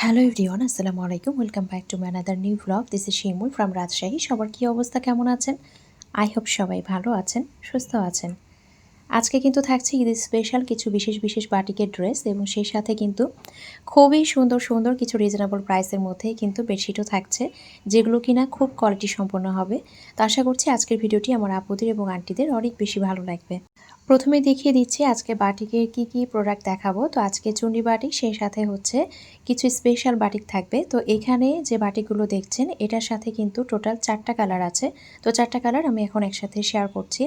Hello everyone আসসালামু আলাইকুম welcome back to my another new blog this is Shimul from Rajshahi সবার কী অবস্থা? কেমন আছেন? আই হোপ সবাই ভালো আছেন, সুস্থ আছেন। আজকে কিন্তু থাকছে ঈদ স্পেশাল কিছু বিশেষ বিশেষ বাটিকের ড্রেস এবং সেই সাথে কিন্তু খুবই সুন্দর সুন্দর কিছু রিজনেবল প্রাইসের মধ্যেই কিন্তু বেডশিটও থাকছে, যেগুলো কিনা খুব কোয়ালিটি সম্পন্ন হবে। তো আশা করছি আজকের ভিডিওটি আমার আপুদের এবং আন্টিদের অনেক বেশি ভালো লাগবে। প্রথমে দেখিয়ে দিচ্ছি আজকে বাটিকের কি কি প্রোডাক্ট দেখাবো। তো আজকে চুন্ডি বাটিক, সেই সাথে হচ্ছে কিছু স্পেশাল বাটিক থাকবে। তো এখানে যে বাটিকগুলো দেখছেন, এটার সাথে কিন্তু টোটাল চারটা কালার আছে। তো চারটা কালার আমি এখন একসাথে শেয়ার করছি।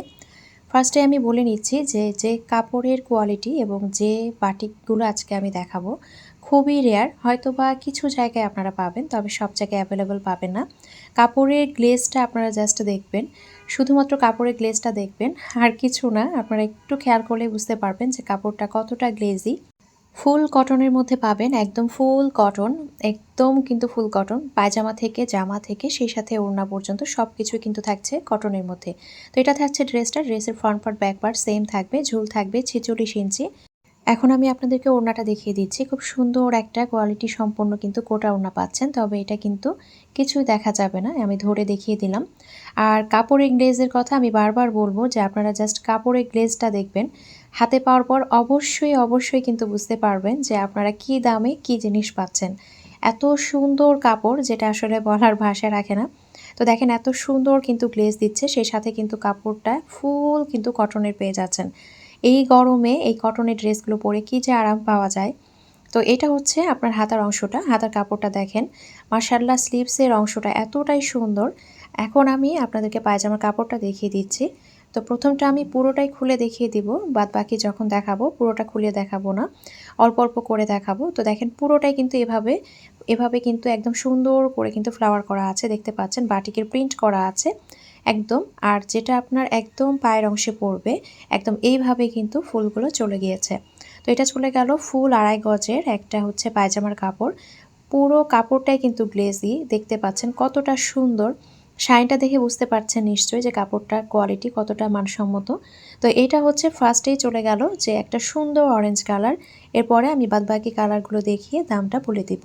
ফার্স্টে আমি বলে নিচ্ছি যে যে কাপড়ের কোয়ালিটি এবং যে বাটিকগুলো আজকে আমি দেখাবো, খুবই রেয়ার হয়তো বা কিছু জায়গায় আপনারা পাবেন, তবে সব জায়গায় অ্যাভেলেবেল পাবেন না। কাপড়ের গ্লেজটা আপনারা জাস্ট দেখবেন, শুধুমাত্র কাপড়ের গ্লেজটা দেখবেন, আর কিছু না। আপনারা একটু খেয়াল করলে বুঝতে পারবেন যে কাপড়টা কতটা গ্লেজি ফুল কটনের মধ্যে পাবেন একদম ফুল কটন, একদম কিন্তু ফুল কটন, পায়জামা থেকে, জামা থেকে, সেই সাথে ওড়না পর্যন্ত সব কিছু কিন্তু থাকছে কটনের মধ্যে। তো এটা থাকছে ড্রেসটা, ড্রেসের front part, back part same থাকবে, ঝুল থাকবে ছেচল্লিশ ইঞ্চি। এখন আমি আপনাদেরকে ওড়নাটা দেখিয়ে দিচ্ছি, খুব সুন্দর একটা কোয়ালিটি সম্পন্ন কিন্তু কোটা ওড়না পাচ্ছেন, তবে এটা কিন্তু কিছুই দেখা যাবে না, আমি ধরে দেখিয়ে দিলাম। আর কাপড়ের গ্লেজের কথা আমি বারবার বলব যে আপনারা জাস্ট কাপড়ের গ্লেজটা দেখবেন হাতে পাওয়ার পর অবশ্যই অবশ্যই কিন্তু বুঝতে পারবেন যে আপনারা কি দামে কি জিনিস পাচ্ছেন। এত সুন্দর কাপড় যেটা আসলে বলার ভাষা রাখে না। তো দেখেন, এত সুন্দর কিন্তু গ্লেজ দিচ্ছে, সেই সাথে কিন্তু কাপড়টা ফুল কিন্তু কটনের পেয়ে যাচ্ছেন। এই গরমে এই কটনের ড্রেসগুলো পরে কি যে আরাম পাওয়া যায়। তো এটা হচ্ছে আপনার হাতার অংশটা। হাতার কাপড়টা দেখেন মার্শাল্লাহ স্লিভসের অংশটা এতটাই সুন্দর। এখন আমি আপনাদেরকে পায়জামার কাপড়টা দেখিয়ে দিচ্ছি। তো প্রথমটা আমি পুরোটাই খুলে দেখিয়ে দিব বাদ বাকি যখন দেখাবো পুরোটা খুলে দেখাবো না। অল্প অল্প করে দেখাবো। তো দেখেন পুরোটাই কিন্তু এভাবে এভাবে কিন্তু একদম সুন্দর করে কিন্তু ফ্লাওয়ার করা আছে, দেখতে পাচ্ছেন? বাটিকের প্রিন্ট করা আছে একদম। আর যেটা আপনার একদম পায়ের অংশে পড়বে, একদম এইভাবে কিন্তু ফুলগুলো চলে গিয়েছে। তো এটা চলে গেল ফুল আড়াই গজের একটা হচ্ছে পায়জামার কাপড়। পুরো কাপড়টাই কিন্তু গ্লেজি দেখতে পাচ্ছেন? কতটা সুন্দর। শাইনটা দেখে বুঝতে পারছেন নিশ্চয়ই যে কাপড়টার কোয়ালিটি কতটা মানসম্মত। তো এটা হচ্ছে ফার্স্টেই চলে গেল যে একটা সুন্দর অরেঞ্জ কালার এরপরে আমি বাদবাকি কালারগুলো দেখিয়ে দামটা বলে দিব।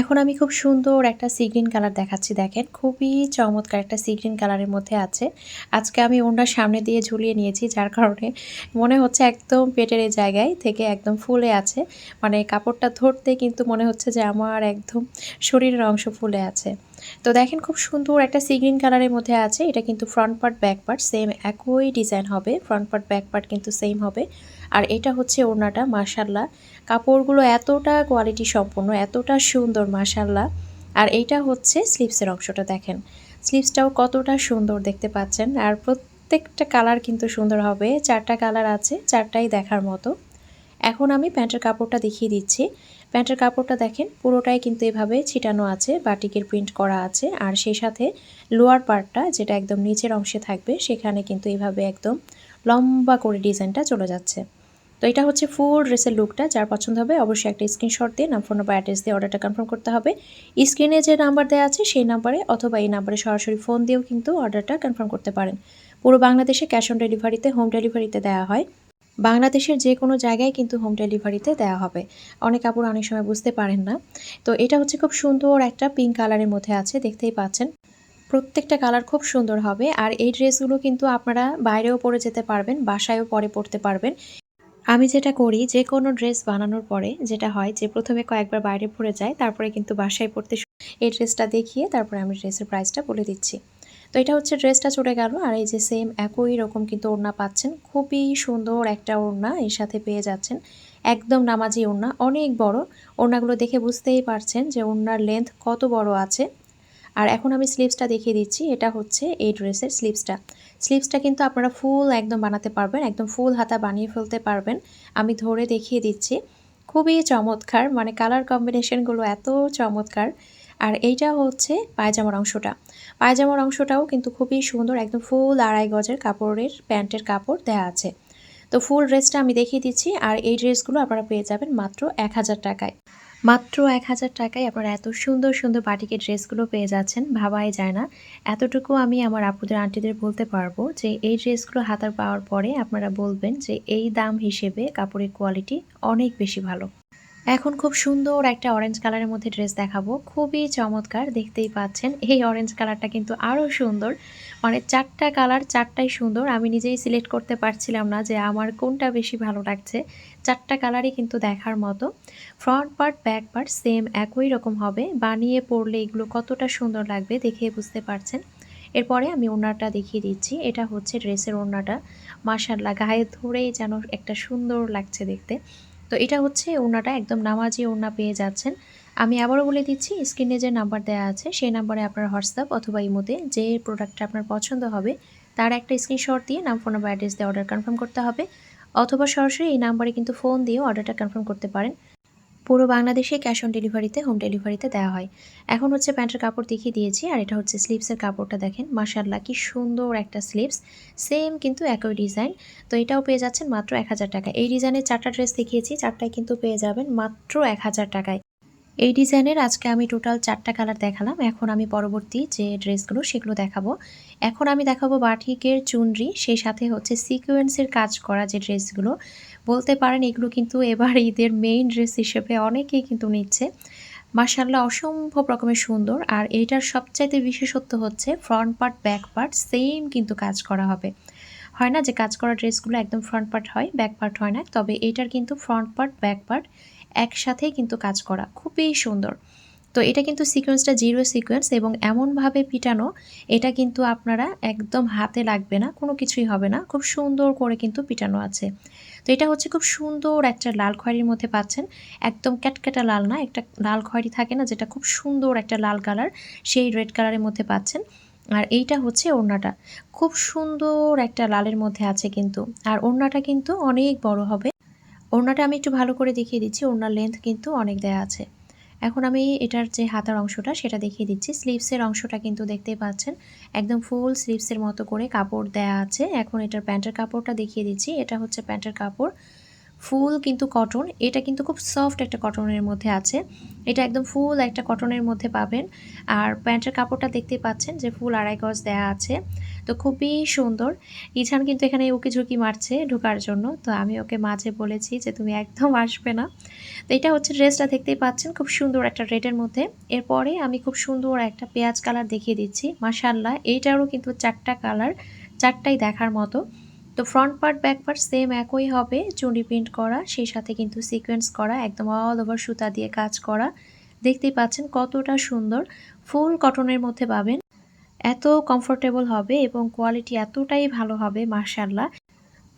এখন আমি খুব সুন্দর একটা সি গ্রিন কালার দেখাচ্ছি, দেখেন খুবই চমৎকার একটা সি গ্রিন কালারের মধ্যে আছে। আজকে আমি ওনার সামনে দিয়ে ঝুলিয়ে নিয়েছি, যার কারণে মনে হচ্ছে একদম পেটের এই জায়গায় থেকে একদম ফুলে আছে। মানে কাপড়টা ধরতে কিন্তু মনে হচ্ছে যে আমার একদম শরীরের অংশ ফুলে আছে। তো দেখেন খুব সুন্দর একটা সি গ্রিন কালারের মধ্যে আছে। এটা কিন্তু front part back part same একই ডিজাইন হবে। ফ্রন্ট পার্ট ব্যাক পার্ট কিন্তু সেম হবে। আর এটা হচ্ছে ওড়নাটা মাসাল্লাহ কাপড়গুলো এতটা কোয়ালিটি সম্পন্ন, এতটা সুন্দর মাসাল্লাহ আর এইটা হচ্ছে স্লিপসের অংশটা, দেখেন। স্লিপসটাও কতটা সুন্দর দেখতে পাচ্ছেন। আর প্রত্যেকটা কালার কিন্তু সুন্দর হবে। চারটা কালার আছে, চারটাই দেখার মতো। এখন আমি প্যান্টের কাপড়টা দেখিয়ে দিচ্ছি। প্যান্টের কাপড়টা দেখেন, পুরোটাই কিন্তু এভাবে ছিটানো আছে, বাটিকের প্রিন্ট করা আছে, আর সেই সাথে লোয়ার পার্টটা যেটা একদম নিচের অংশে থাকবে, সেখানে কিন্তু এভাবে একদম লম্বা করে ডিজাইনটা চলে যাচ্ছে। তো এটা হচ্ছে ফুল ড্রেসের লুকটা, যার পছন্দ হবে অবশ্যই একটা স্ক্রিনশট দিয়ে নাম, ফোন বা অ্যাড্রেস দিয়ে অর্ডারটা কনফার্ম করতে হবে। স্ক্রিনে যে নাম্বার দেওয়া আছে, সেই নাম্বারে অথবা এই নাম্বারে সরাসরি ফোন দিয়েও কিন্তু অর্ডারটা কনফার্ম করতে পারেন। পুরো বাংলাদেশে ক্যাশ অন ডেলিভারিতে, হোম ডেলিভারিতে দেওয়া হয়। বাংলাদেশের যে কোনো জায়গায় কিন্তু হোম ডেলিভারিতে দেওয়া হবে। অনেক কাপড় অনেক সময় বুঝতে পারেন না। তো এটা হচ্ছে খুব সুন্দর একটা পিঙ্ক কালারের মধ্যে আছে, দেখতেই পাচ্ছেন। প্রত্যেকটা কালার খুব সুন্দর হবে। আর এই ড্রেসগুলো কিন্তু আপনারা বাইরেও পরে যেতে পারবেন, বাসায়ও পরে পরতে পারবেন। আমি যেটা করি, যে কোনো ড্রেস বানানোর পরে যেটা হয়, যে প্রথমে কয়েকবার বাইরে পরে যায় তারপরে কিন্তু বাসায় পড়তে এই ড্রেসটা দেখিয়ে তারপরে আমি ড্রেসের প্রাইসটা বলে দিচ্ছি। তো এটা হচ্ছে ড্রেসটা চলে গেল আর এই যে সেম একই রকম কিন্তু ওড়না পাচ্ছেন। খুবই সুন্দর একটা ওড়না এর সাথে পেয়ে যাচ্ছেন। একদম নামাজি ওড়না, অনেক বড়। ওড়নাগুলো দেখে বুঝতেই পারছেন যে ওড়নার লেন্থ কত বড় আছে। আর এখন আমি স্লিভসটা দেখিয়ে দিচ্ছি, এটা হচ্ছে এই ড্রেসের স্লিভসটা স্লিভসটা কিন্তু আপনারা ফুল একদম বানাতে পারবেন, একদম ফুল হাতা বানিয়ে ফেলতে পারবেন। আমি ধরে দেখিয়ে দিচ্ছি, খুবই চমৎকার মানে কালার কম্বিনেশনগুলো এত চমৎকার। আর এইটা হচ্ছে পায়জামার অংশটা। পায়জামার অংশটাও কিন্তু খুবই সুন্দর, একদম ফুল আড়াই গজের কাপড়ের, প্যান্টের কাপড় দেওয়া আছে। তো ফুল ড্রেসটা আমি দেখিয়ে দিচ্ছি, আর এই ড্রেসগুলো আপনারা পেয়ে যাবেন মাত্র এক হাজার টাকায়। মাত্র এক হাজার টাকায় আপনারা এত সুন্দর সুন্দর বাটিকের ড্রেসগুলো পেয়ে যাচ্ছেন, ভাবাই যায় না। এতটুকু আমি আমার আপুদের, আন্টিদের বলতে পারব যে এই ড্রেসগুলো হাতার পাওয়ার পরে আপনারা বলবেন যে এই দাম হিসেবে কাপড়ের কোয়ালিটি অনেক বেশি ভালো। এখন খুব সুন্দর একটা অরেঞ্জ কালারের মধ্যে ড্রেস দেখাবো। খুবই চমৎকার, দেখতেই পাচ্ছেন। এই অরেঞ্জ কালারটা কিন্তু আরও সুন্দর। মানে চারটা কালার চারটাই সুন্দর। আমি নিজেই সিলেক্ট করতে পারছিলাম না যে আমার কোনটা বেশি ভালো লাগছে। চারটা কালারই কিন্তু দেখার মতো। Front part back part same একই রকম হবে। বানিয়ে পড়লে এগুলো কতটা সুন্দর লাগবে দেখে বুঝতে পারছেন? এরপরে আমি ওড়নাটা দেখিয়ে দিচ্ছি। এটা হচ্ছে ড্রেসের ওড়নাটা। মাসাল্লা গায়ে ধরেই যেন একটা সুন্দর লাগছে দেখতে। তো এটা হচ্ছে ওনাটা একদম নামাজি ওনা পেয়ে যাচ্ছেন। আমি আবারও বলে দিচ্ছি, স্ক্রিনে যে নাম্বার দেওয়া আছে, সেই নাম্বারে আপনার হোয়াটসঅ্যাপ অথবা ইমোতে যে প্রোডাক্টটা আপনার পছন্দ হবে, তার একটা স্ক্রিনশট দিয়ে নাম ফোন নাম্বার অ্যাড্রেস দিয়ে অর্ডার কনফার্ম করতে হবে। অথবা সরাসরি এই নাম্বারে কিন্তু ফোন দিয়ে অর্ডারটা কনফার্ম করতে পারেন। পুরো বাংলাদেশে ক্যাশ অন ডেলিভারিতে হোম ডেলিভারিতে দেওয়া হয়। এখন হচ্ছে প্যান্টের কাপড় দেখিয়ে দিয়েছি, আর এটা হচ্ছে স্লিপসের কাপড়টা দেখেন। মার্শাল্লাহ কি সুন্দর একটা স্লিপস সেম কিন্তু একই ডিজাইন তো এটাও পেয়ে যাচ্ছেন মাত্র এক হাজার টাকা। এই ডিজাইনের চারটা ড্রেস দেখিয়েছি, চারটায় কিন্তু পেয়ে যাবেন মাত্র এক হাজার টাকায়। এই ডিজাইনের আজকে আমি টোটাল চারটা কালার দেখালাম। এখন আমি পরবর্তী যে ড্রেসগুলো সেগুলো দেখাবো। এখন আমি দেখাবো বাটিকের চুনরি, সেই সাথে হচ্ছে সিকোয়েন্সের কাজ করা যে ড্রেসগুলো বলতে পারেন এগুলো কিন্তু এবার ঈদের মেইন ড্রেস হিসেবে অনেকেই কিন্তু নিচ্ছে। মার্শাল্লাহ অসম্ভব রকমের সুন্দর। আর এইটার সবচাইতে বিশেষত্ব হচ্ছে front part back part same কিন্তু কাজ করা হবে। হয় না যে কাজ করা ড্রেসগুলো একদম ফ্রন্ট পার্ট হয় ব্যাক পার্ট হয় না। তবে এইটার কিন্তু ফ্রন্ট পার্ট ব্যাক পার্ট একসাথেই কিন্তু কাজ করা। খুবই সুন্দর। তো এটা কিন্তু সিকোয়েন্সটা জিরো সিকোয়েন্স এবং এমনভাবে পিটানো, এটা কিন্তু আপনারা একদম হাতে লাগবে না, কোনো কিছুই হবে না। খুব সুন্দর করে কিন্তু পিটানো আছে। তো এটা হচ্ছে খুব সুন্দর একটা লাল খয়েরির মধ্যে পাচ্ছেন। একদম ক্যাটক্যাটা লাল না, একটা লাল খয়েরি থাকে না যেটা খুব সুন্দর একটা লাল কালার সেই রেড কালারের মধ্যে পাচ্ছেন। আর এইটা হচ্ছে ওড়নাটা। খুব সুন্দর একটা লালের মধ্যে আছে কিন্তু। আর ওড়নাটা কিন্তু অনেক বড় হবে। ওড়নাটা আমি একটু ভালো করে দেখিয়ে দিচ্ছি। ওড়নার লেন্থ কিন্তু অনেক দেয়া আছে। এখন আমি এটার যে হাতার অংশটা সেটা দেখিয়ে দিচ্ছি। স্লিভসের অংশটা কিন্তু দেখতেই পাচ্ছেন। একদম ফুল স্লিভসের মতো করে কাপড় দেয়া আছে। এখন এটার প্যান্টের কাপড়টা দেখিয়ে দিচ্ছি। এটা হচ্ছে প্যান্টের কাপড়। ফুল কিন্তু কটন। এটা কিন্তু খুব সফট একটা কটনের মধ্যে আছে। এটা একদম ফুল একটা কটনের মধ্যে পাবেন। আর প্যান্টের কাপড়টা দেখতে পাচ্ছেন যে ফুল আড়াই গজ দেয়া আছে। তো খুবই সুন্দর। ইছান কিন্তু এখানে উকি ঝুঁকি মারছে ঢোকার জন্য। তো আমি ওকে মাঝে বলেছি যে তুমি একদম আসবে না। তো এটা হচ্ছে ড্রেসটা দেখতেই পাচ্ছেন খুব সুন্দর একটা রেডের মধ্যে। এরপরে আমি খুব সুন্দর একটা পেঁয়াজ কালার দেখিয়ে দিচ্ছি। মাসাল্লাহ এইটারও কিন্তু চারটা কালার, চারটাই দেখার মতো। তো front part back part same একই হবে। চুন্ডি প্রিন্ট করা, সেই সাথে কিন্তু সিকোয়েন্স করা, একদম অল ওভার সুতা দিয়ে কাজ করা। দেখতেই পাচ্ছেন কতটা সুন্দর। ফুল কটনের মধ্যে পাবেন। এত কমফোর্টেবল হবে এবং কোয়ালিটি এতটাই ভালো হবে মার্শাল্লাহ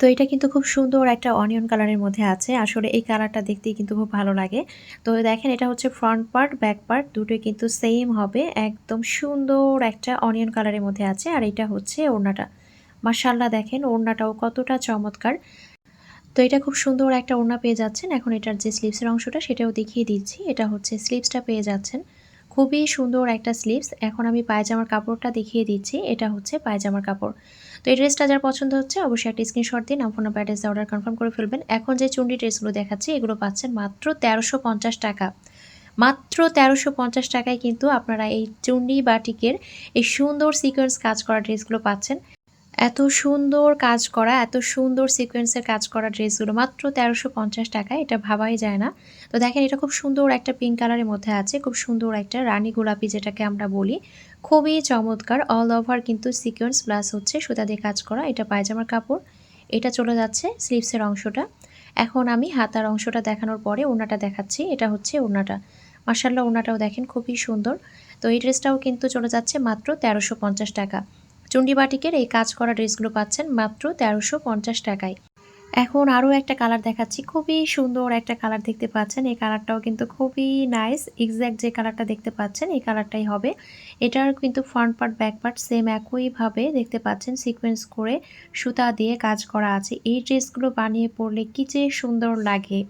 তো এটা কিন্তু খুব সুন্দর একটা অনিয়ন কালারের মধ্যে আছে। আসলে এই কালারটা দেখতেই কিন্তু খুব ভালো লাগে। তো দেখেন, এটা হচ্ছে ফ্রন্ট পার্ট ব্যাক পার্ট দুটোই কিন্তু সেম হবে। একদম সুন্দর একটা অনিয়ন কালারের মধ্যে আছে। আর এটা হচ্ছে ওড়নাটা। মার্শাল্লাহ দেখেন, ওড়নাটাও কতটা চমৎকার। তো এটা খুব সুন্দর একটা ওড়না পেয়ে যাচ্ছেন। এখন এটার যে স্লিপসের অংশটা, সেটাও দেখিয়ে দিচ্ছি। এটা হচ্ছে স্লিপসটা পেয়ে যাচ্ছেন। খুবই সুন্দর একটা স্লিপস এখন আমি পায়জামার কাপড়টা দেখিয়ে দিচ্ছি। এটা হচ্ছে পায়জামার কাপড়। তো এই ড্রেসটা যার পছন্দ হচ্ছে, অবশ্যই একটা স্ক্রিনশট দিন ফোন প্যাডেস অর্ডার কনফার্ম করে ফেলবেন। এখন যে চুন্ডি ড্রেসগুলো দেখাচ্ছি, এগুলো পাচ্ছেন মাত্র তেরোশো টাকা। মাত্র তেরোশো পঞ্চাশ টাকায় কিন্তু আপনারা এই চুন্ডি বাটিকের এই সুন্দর সিকোয়েন্স কাজ করা ড্রেসগুলো পাচ্ছেন। এত সুন্দর কাজ করা, এত সুন্দর সিকোয়েন্সের কাজ করা ড্রেসগুলো মাত্র তেরোশো পঞ্চাশ টাকায় এটা ভাবাই যায় না। তো দেখেন, এটা খুব সুন্দর একটা পিঙ্ক কালারের মধ্যে আছে, খুব সুন্দর একটা রানী গোলাপি যেটাকে আমরা বলি। খুবই চমৎকার অল ওভার কিন্তু সিকোয়েন্স প্লাস হচ্ছে সুতা দিয়ে কাজ করা, এটা পায়জামার কাপড়। এটা চলে যাচ্ছে স্লিভসের অংশটা। এখন আমি হাতার অংশটা দেখানোর পরে ওনাটা দেখাচ্ছি, এটা হচ্ছে ওনাটা মার্শাল্লাহ ওনাটাও দেখেন খুবই সুন্দর। তো এই ড্রেসটাও কিন্তু চলে যাচ্ছে মাত্র তেরোশো পঞ্চাশ টাকা। চণ্ডীবাটিকের এই কাজ করা ড্রেসগুলো পাচ্ছেন মাত্র তেরোশো পঞ্চাশ টাকায়। এখন আরও একটা কালার দেখাচ্ছি, খুবই সুন্দর একটা কালার দেখতে পাচ্ছেন। এই কালারটাও কিন্তু খুবই নাইস এক্স্যাক্ট যে কালারটা দেখতে পাচ্ছেন, এই কালারটাই হবে। এটার কিন্তু front part back part same একইভাবে দেখতে পাচ্ছেন সিকোয়েন্স করে সুতা দিয়ে কাজ করা আছে। এই ড্রেসগুলো বানিয়ে পরলে কী যে সুন্দর লাগে,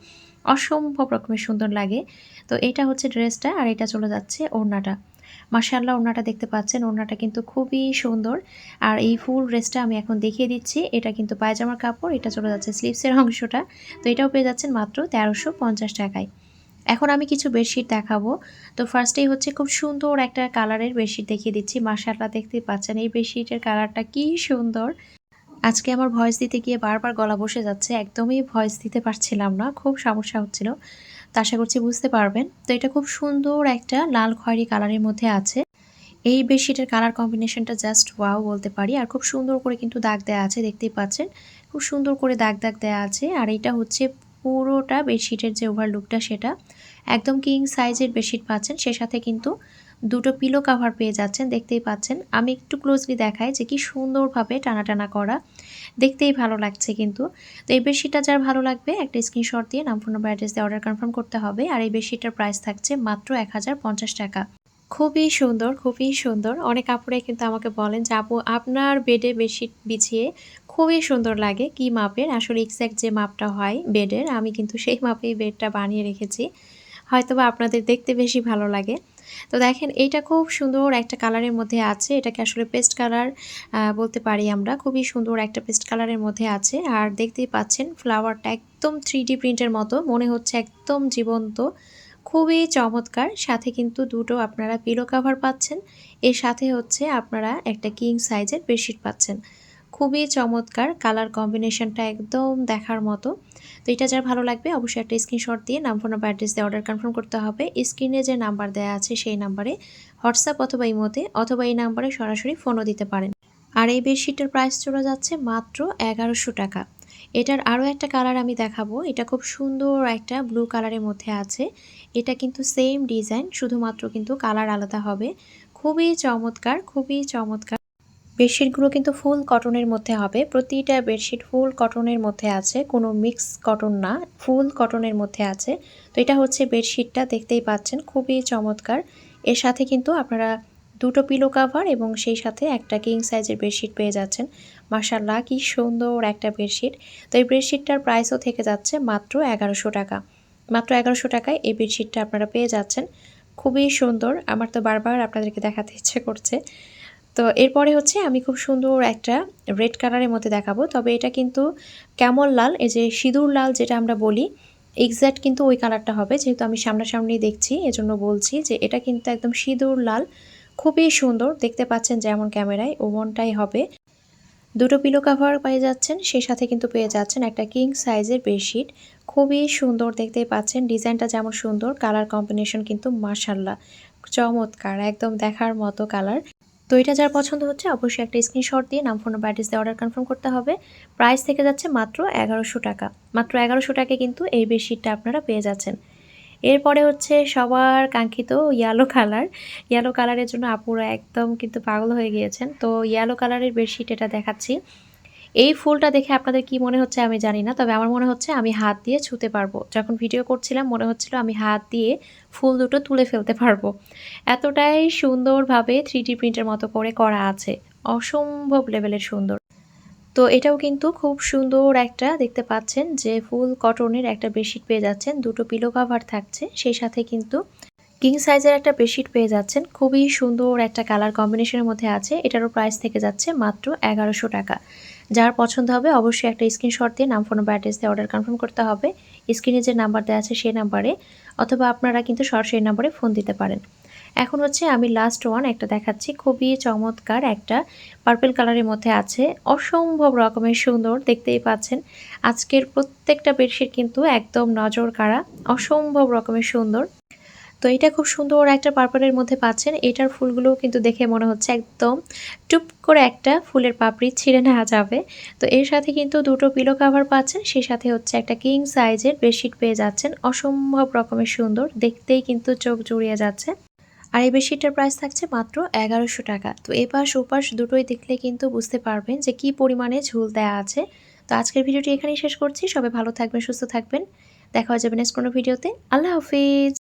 অসম্ভব রকমের সুন্দর লাগে। তো এটা হচ্ছে ড্রেসটা আর এটা চলে যাচ্ছে ওড়নাটা। মার্শাল্লাহ ওনাটা দেখতে পাচ্ছেন। ওনাটা কিন্তু খুবই সুন্দর। আর এই ফুল ড্রেসটা আমি এখন দেখিয়ে দিচ্ছি। এটা কিন্তু পায়জামার কাপড়, এটা চলে যাচ্ছে স্লিপসের অংশটা। তো এটাও পেয়ে যাচ্ছেন মাত্র তেরোশো পঞ্চাশ টাকায়। এখন আমি কিছু বেডশিট দেখাবো। তো ফার্স্টেই হচ্ছে খুব সুন্দর একটা কালারের বেডশিট দেখিয়ে দিচ্ছি। মার্শাল্লাহ দেখতে পাচ্ছেন এই বেডশিটের কালারটা কি সুন্দর। আজকে আমার ভয়েস দিতে গিয়ে বারবার গলা বসে যাচ্ছে। একদমই ভয়েস দিতে পারছিলাম না। খুব সমস্যা হচ্ছিল। তো আশা করছি বুঝতে পারবেন। তো এটা খুব সুন্দর একটা লাল খয়েরি কালারের মধ্যে আছে। এই বেডশিটের কালার কম্বিনেশনটা জাস্ট ওয়াও বলতে পারি। আর খুব সুন্দর করে কিন্তু দাগ দেয়া আছে, দেখতেই পাচ্ছেন। খুব সুন্দর করে দাগ দাগ দেয়া আছে। আর এটা হচ্ছে পুরোটা বেডশিটের যে ওভারলুকটা সেটা, একদম কিং সাইজের বেডশিট পাচ্ছেন। সে সাথে কিন্তু দুটো পিলো কাভার পেয়ে যাচ্ছেন, দেখতেই পাচ্ছেন। আমি একটু ক্লোজলি দেখাই যে কি সুন্দরভাবে টানা টানা করা। দেখতেই ভালো লাগছে কিন্তু। তো এই বেডশিটটা যার ভালো লাগবে, একটা স্ক্রিনশট দিয়ে নাম ফোন নম্বর অ্যাড্রেস দিয়ে অর্ডার কনফার্ম করতে হবে। আর এই বেডশিটটার প্রাইস থাকছে মাত্র এক হাজার পঞ্চাশ টাকা। খুবই সুন্দর খুবই সুন্দর। অনেক আপুরাই কিন্তু আমাকে বলেন যে, আপু, আপনার বেডে বেডশিট বিছিয়ে খুবই সুন্দর লাগে। কি মাপের? আসলে এক্স্যাক্ট যে মাপটা হয় বেডের আমি কিন্তু সেই মাপেই বেডটা বানিয়ে রেখেছি। হয়তোবা আপনাদের দেখতে বেশি ভালো লাগে। তো দেখেন, এইটা খুব সুন্দর একটা কালারের মধ্যে আছে। এটাকে আসলে পেস্ট কালার বলতে পারি আমরা। খুবই সুন্দর একটা পেস্ট কালারের মধ্যে আছে। আর দেখতেই পাচ্ছেন, ফ্লাওয়ারটা একদম থ্রি প্রিন্টের মতো। মনে হচ্ছে একদম জীবন্ত। খুবই চমৎকার। সাথে কিন্তু দুটো আপনারা পিলো কাভার পাচ্ছেন। এর সাথে হচ্ছে আপনারা একটা কিং সাইজের বেডশিট পাচ্ছেন। খুবই চমৎকার কালার কম্বিনেশনটা একদম দেখার মতো। তো এটা যার ভালো লাগবে, অবশ্যই একটা স্ক্রিনশট দিয়ে নাম ফোন অ্যাড্রেস দিয়ে অর্ডার কনফার্ম করতে হবে। স্ক্রিনে যে নাম্বার দেওয়া আছে, সেই নাম্বারে হোয়াটসঅ্যাপ অথবা ইমোতে অথবা এই নাম্বারে সরাসরি ফোনও দিতে পারেন। আর এই বেডশিটের প্রাইস চলে যাচ্ছে মাত্র এগারোশো টাকা। এটার আরও একটা কালার আমি দেখাবো। এটা খুব সুন্দর একটা ব্লু কালারের মধ্যে আছে। এটা কিন্তু সেম ডিজাইন শুধুমাত্র কিন্তু কালার আলাদা হবে। খুবই চমৎকার খুবই চমৎকার। বেডশিটগুলো কিন্তু ফুল কটনের মধ্যে হবে। প্রতিটা বেডশিট ফুল কটনের মধ্যে আছে, কোনো মিক্স কটন না, ফুল কটনের মধ্যে আছে। তো এটা হচ্ছে বেডশিটটা, দেখতেই পাচ্ছেন, খুবই চমৎকার। এর সাথে কিন্তু আপনারা দুটো পিলো কাভার এবং সেই সাথে একটা কিং সাইজের বেডশিট পেয়ে যাচ্ছেন। মার্শাল্লাহ কি সুন্দর একটা বেডশিট। তো এই বেডশিটটার প্রাইসও থেকে যাচ্ছে মাত্র এগারোশো টাকা। মাত্র এগারোশো টাকায় এই বেডশিটটা আপনারা পেয়ে যাচ্ছেন। খুবই সুন্দর, আমার তো বারবার আপনাদেরকে দেখাতে ইচ্ছে করছে। তো এরপরে হচ্ছে আমি খুব সুন্দর একটা রেড কালারের মধ্যে দেখাবো। তবে এটা কিন্তু কেমন লাল, এই যে সিঁদুর লাল যেটা আমরা বলি এক্স্যাক্ট কিন্তু ওই কালারটা হবে। যেহেতু আমি সামনাসামনি দেখছি, এজন্য বলছি যে এটা কিন্তু একদম সিঁদুর লাল। খুবই সুন্দর, দেখতে পাচ্ছেন যেমন ক্যামেরায়, ওমনটাই হবে। দুটো পিলো কাভার পেয়ে যাচ্ছেন, সেই সাথে কিন্তু পেয়ে যাচ্ছেন একটা কিং সাইজের বেডশিট খুবই সুন্দর দেখতেই পাচ্ছেন ডিজাইনটা যেমন সুন্দর কালার কম্বিনেশন কিন্তু মার্শাল্লাহ চমৎকার, একদম দেখার মতো কালার তো এটা যার পছন্দ হচ্ছে, অবশ্যই একটা স্ক্রিনশট দিয়ে নাম ফোন অ্যাড্রেস দিয়ে অর্ডার কনফার্ম করতে হবে। প্রাইস থেকে যাচ্ছে মাত্র এগারোশো টাকা। মাত্র এগারোশো টাকায় কিন্তু এই বেডশিটটা আপনারা পেয়ে যাচ্ছেন। এরপরে হচ্ছে সবার কাঙ্ক্ষিত ইয়েলো কালার ইয়েলো কালারের জন্য আপুরা একদম কিন্তু পাগল হয়ে গিয়েছেন। তো ইয়েলো কালারের বেডশিট এটা দেখাচ্ছি। এই ফুলটা দেখে আপনাদের কি মনে হচ্ছে আমি জানি না, তবে আমার মনে হচ্ছে আমি হাত দিয়ে ছুতে পারব। যখন ভিডিও করছিলাম, মনে হচ্ছিল আমি হাত দিয়ে ফুল দুটো তুলে ফেলতে পারব। এতটাই সুন্দরভাবে থ্রি ডি প্রিন্টের মতো করে করা আছে। অসম্ভব লেভেলের সুন্দর। তো এটাও কিন্তু খুব সুন্দর একটা, দেখতে পাচ্ছেন যে ফুল কটনের একটা বেডশিট পেয়ে যাচ্ছেন। দুটো পিলো কাভার থাকছে, সেই সাথে কিন্তু কিং সাইজের একটা বেডশিট পেয়ে যাচ্ছেন। খুবই সুন্দর একটা কালার কম্বিনেশনের মধ্যে আছে। এটারও প্রাইস থেকে যাচ্ছে মাত্র এগারোশো টাকা। যার পছন্দ হবে অবশ্যই একটা স্ক্রিনশট দিয়ে নাম, ফোন নাম্বার, অ্যাড্রেস দিয়ে অর্ডার কনফার্ম করতে হবে। স্ক্রিনে যে নাম্বার দেওয়া আছে সেই নাম্বারে অথবা আপনারা কিন্তু সরাসরি নাম্বারে ফোন দিতে পারেন। এখন হচ্ছে আমি লাস্ট ওয়ান একটা দেখাচ্ছি। খুবই চমৎকার একটা পার্পেল কালারের মধ্যে আছে। অসম্ভব রকমের সুন্দর, দেখতেই পাচ্ছেন। আজকের প্রত্যেকটা বেডশিট কিন্তু একদম নজর কাড়া অসম্ভব রকমের সুন্দর। তো এটা খুব সুন্দর একটা পার্পলের মধ্যে পাচ্ছেন। এটার ফুলগুলো কিন্তু দেখে মনে হচ্ছে একদম টুপ করে একটা ফুলের পাপড়ি ছিঁড়ে নেওয়া যাবে। তো এর সাথে কিন্তু দুটো পিলো কাভার পাচ্ছেন, সেই সাথে হচ্ছে একটা কিং সাইজের বেডশিট পেয়ে যাচ্ছেন। অসম্ভব রকমের সুন্দর, দেখতেই কিন্তু চোখ জুড়িয়ে যাচ্ছে। আর এই বেডশিটটার প্রাইস থাকছে মাত্র এগারোশো টাকা। তো এপাশ ওপাশ দুটোই দেখলে কিন্তু বুঝতে পারবেন যে কি পরিমাণে ঝুল দেওয়া আছে। তো আজকের ভিডিওটি এখানেই শেষ করছি। সবাই ভালো থাকবেন, সুস্থ থাকবেন। দেখা হয়ে যাবে নেক্সট কোনো ভিডিওতে। আল্লাহ হাফিজ।